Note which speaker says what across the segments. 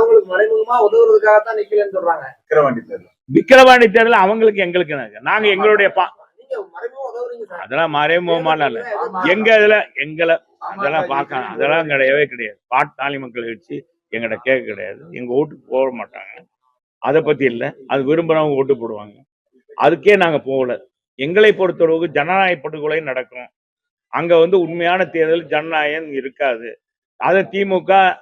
Speaker 1: அவங்களுக்கு மறைமுகமா உதவுறதுக்காக தான் நிக்கலன்னு சொல்றாங்க.
Speaker 2: விக்கிரவாண்டி தேர்தல்.
Speaker 3: விக்கிரவாண்டி தேர்தல் அவங்களுக்கு எங்களுக்கு நாங்க. எங்களுடைய பா-
Speaker 1: நீங்க மறைமுகமா உதவுறீங்க சார்.
Speaker 3: அதெல்லாம் மறைமுகமான இல்ல. எங்க இதுல எங்களை அதெல்லாம் பார்க்க அதெல்லாம் கிடையவே கிடையாது. பாட்டாளி மக்கள் கட்சி எங்கிட்ட கேட்க கிடையாது. எங்க ஓட்டு போட மாட்டாங்க. அதை பத்தி இல்ல. அது விரும்புறவங்க ஓட்டு போடுவாங்க. அதுக்கே நாங்க போகல. எங்களை பொறுத்தளவுக்கு ஜனநாயக படுகொலை நடக்கும். அங்க வந்து உண்மையான தேர்தல் ஜனநாயகம் இருக்காது. அதை திமுக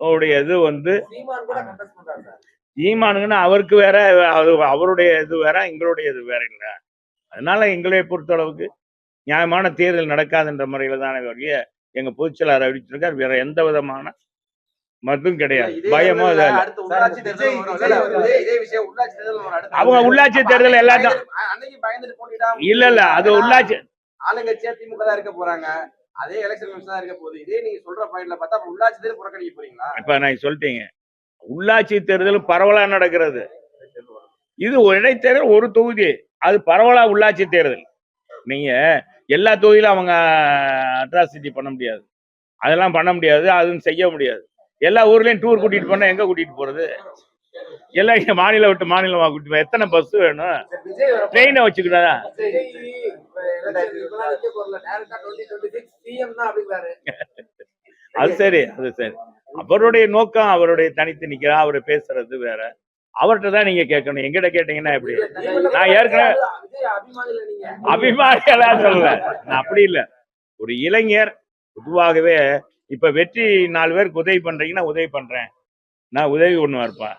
Speaker 3: உடைய இது வந்து
Speaker 1: சீமான் கூட கண்டஸ்ட் பண்றாங்க சார்
Speaker 3: ஈமானுங்கன்னா அவருக்கு வேற அது அவருடைய இது வேற எங்களுடைய இது வேற இல்ல அதனால எங்களை பொறுத்தளவுக்கு நியாயமான தேர்தல் நடக்காதுன்ற முறையில தானே வரைய எங்க பொதுச்செயலாளர் அறிவிச்சிருக்கார் வேற எந்த விதமான மதும் கிடையாது பயமோ இதோ இல்ல.
Speaker 4: அடுத்த உள்ளாட்சி தேர்தல் வரும். இல்ல, இல்ல, இதே- இதே விஷயம் உள்ளாட்சி தேர்தல் வரும். அடுத்த
Speaker 3: அவங்க உள்ளாட்சி தேர்தல் எல்லாத்தையும். இல்ல இல்ல அது உள்ளாட்சி
Speaker 4: ஆளுங்கட்சியா திமுக தான் இருக்க போறாங்க அதே எலெக்ஷன் கமிஷன் தான் இருக்க போகுது. இதே நீங்க சொல்ற பாயிண்ட்ல பார்த்தா உள்ளாட்சி தேர்தல் புறக்கணிக்க போறீங்களா?
Speaker 3: இப்ப நான் சொல்லிட்டீங்க. உள்ளாட்சி தேர்தல் பரவலா நடக்கிறது. இது ஒரு இடைத்தேர்தல் ஒரு தொகுதி. அது பரவலா உள்ளாட்சி தேர்தல். நீங்க எல்லா தொகுதியிலும் அவங்க அட்ராசிட்டி பண்ண முடியாது. அதெல்லாம் பண்ண முடியாது அதுவும் செய்ய முடியாது. எல்லா ஊர்லயும் டூர் கூட்டிட்டு போனா எங்க கூட்டிட்டு போறது? எல்லாம் மாநிலம் விட்டு மாநிலமா கூட்டிட்டு போய் எத்தனை பஸ் வேணும்? ட்ரெயினை வச்சுக்கிட்டா அது சரி அது சரி. அவருடைய நோக்கம் அவருடைய தனித்து நிக்கிறா அவர் பேசுறது வேற. அவர்கிட்ட தான் நீங்க கேட்கணும். எங்கிட்ட கேட்டீங்கன்னா எப்படி? நான் ஏற்கனவே அபிமானிகளா சொல்லல நான் அப்படி இல்ல. ஒரு இளைஞர் பொதுவாகவே இப்ப வெற்றி நாலு பேருக்கு உதவி பண்றீங்கன்னா உதவி பண்றேன். நான் உதவி ஒண்ணு இருப்பேன்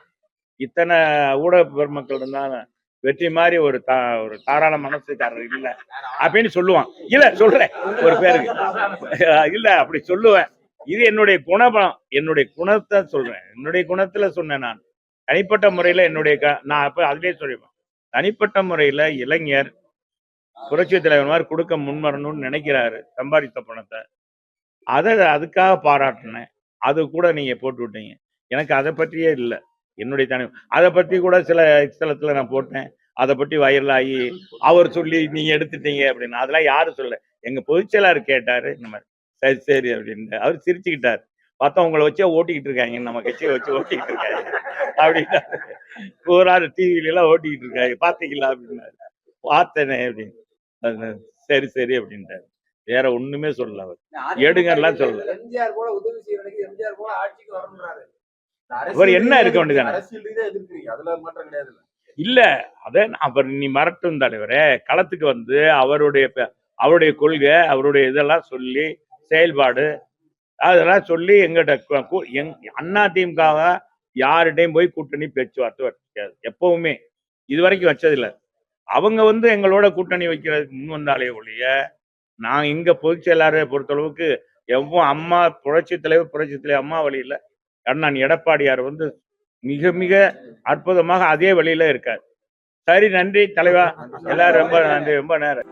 Speaker 3: இத்தனை ஊடக பெருமக்கள் இருந்தாலும் வெற்றி மாதிரி ஒரு தா ஒரு தாராள மனசுக்காரர் இல்லை. அப்படின்னு சொல்லுவான். இல்ல சொல்றேன். ஒரு பேருக்கு. இல்ல அப்படி சொல்லுவேன். இது என்னுடைய குணபலம். என்னுடைய குணத்தை சொல்றேன். என்னுடைய குணத்துல சொன்னேன் நான். தனிப்பட்ட முறையில என்னுடைய க நான் அப்ப அதுலயே சொல்லிடுவேன். தனிப்பட்ட முறையில இளைஞர் புரட்சி தலைவர் மாதிரி கொடுக்க முன்வரணும்னு நினைக்கிறாரு சம்பாதித்த பணத்தை. அதை அதுக்காக பாராட்டினேன். அது கூட நீங்க போட்டு விட்டீங்க. எனக்கு அதை பற்றியே இல்லை. என்னுடைய தனி அதை பத்தி கூட சில எக்ஸ்தலத்துல நான் போட்டேன். அதை பற்றி வைரல் ஆகி அவர் சொல்லி நீங்க எடுத்துட்டீங்க அப்படின்னு. அதெல்லாம் யாரும் சொல்ல எங்க பொதுச்செயலாளர் கேட்டாரு இந்த மாதிரி சரி சரி அப்படின்னு அவர் சிரிச்சுக்கிட்டார். பார்த்தா உங்களை வச்சே ஓட்டிக்கிட்டு இருக்காங்க. நம்ம கட்சியை வச்சு ஓட்டிக்கிட்டு இருக்காங்க. அப்படின்னாரு. பூரா டிவில எல்லாம் ஓட்டிக்கிட்டு இருக்காங்க. பாத்தீங்களா? அப்படின்னாரு. பார்த்தேனே அப்படின்னு. சரி சரி அப்படின்ட்டாரு. வேற ஒண்ணுமே சொல்லல அவர். எடுங்கலாம் சொல்லல.
Speaker 1: எம்ஜிஆர் கூட உதவி செய்யறதுக்கு எம்ஜிஆர் கூட ஆட்சிக்கு வரணும்னாரு
Speaker 3: இவர் என்ன இருக்க வேண்டியதானே இல்ல. அத அவர் நீ மறட்டும் தலைவரே களத்துக்கு வந்து அவருடைய அவருடைய கொள்கை அவருடைய இதெல்லாம் சொல்லி செயல்பாடு அதெல்லாம் சொல்லி எங்கிட்ட அண்ணா திமுக யார்கிட்டையும் போய் கூட்டணி பேச்சுவார்த்தை வச்சாது எப்பவுமே. இது வரைக்கும் வச்சதில்ல அவங்க வந்து எங்களோட கூட்டணி வைக்கிறதுக்கு முன் வந்தாலே ஒழிய நான் இங்க பொதுச் செயலாளரை பொறுத்தளவுக்கு எவ்வளோ அம்மா புரட்சி தலைவர் புரட்சி தலைவர் அம்மா வழியில அண்ணன் எடப்பாடியார் வந்து மிக மிக அற்புதமாக அதே வழியில இருக்கார். சரி நன்றி தலைவா. எல்லாரும் ரொம்ப நன்றி ரொம்ப நேரம்.